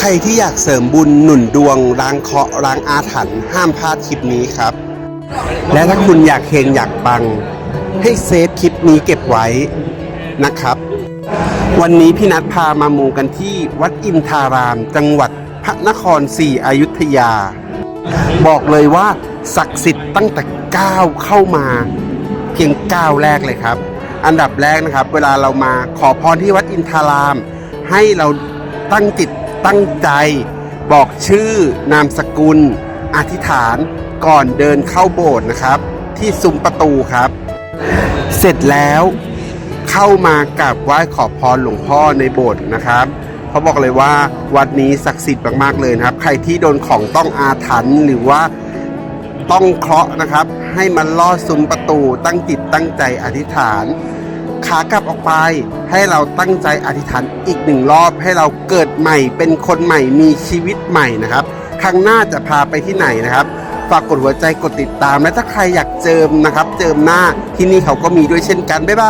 ใครที่อยากเสริมบุญหนุนดวงล้างเคราะห์ล้างอาถรรพ์ห้ามพลาดคลิปนี้ครับ และถ้าคุณอยากเฮงอยากปัง ให้เซฟคลิปนี้เก็บไว้นะครับ วันนี้พี่นัดพามามูกันที่วัดอินทาราม จังหวัดพระนครศรีอยุธยา บอกเลยว่าศักดิ์สิทธิ์ตั้งแต่ก้าวเข้ามา เพียงก้าวแรกเลยครับ อันดับแรกนะครับ เวลาเรามาขอพรที่วัดอินทาราม ให้เราตั้งจิต ตั้งใจ บอกชื่อนามสกุล อธิษฐานก่อนเดินเข้าโบสถ์นะครับ ที่ซุ้มประตูครับ เสร็จแล้วเข้ามากราบไหว้ขอพรหลวงพ่อในโบสถ์นะครับเขาบอกเลยว่าวัดนี้ศักดิ์สิทธิ์มากๆเลยนะครับ ใครที่โดนของต้องอาถรรพ์หรือว่าต้องเคราะห์นะครับ ให้มันลอดซุ้มประตูตั้งจิตตั้งใจอธิษฐาน ขากลับออกไป ให้เราตั้งใจอธิษฐานอีกหนึ่งรอบให้เราเกิดใหม่ เป็นคนใหม่มีชีวิตใหม่นะครับ ครั้งหน้าจะพาไปที่ไหนนะครับฝากกดหัวใจกดติดตามและถ้าใครอยากเจิมนะครับ เจิมหน้าที่นี่เขาก็มีด้วยเช่นกันบ๊ายบาย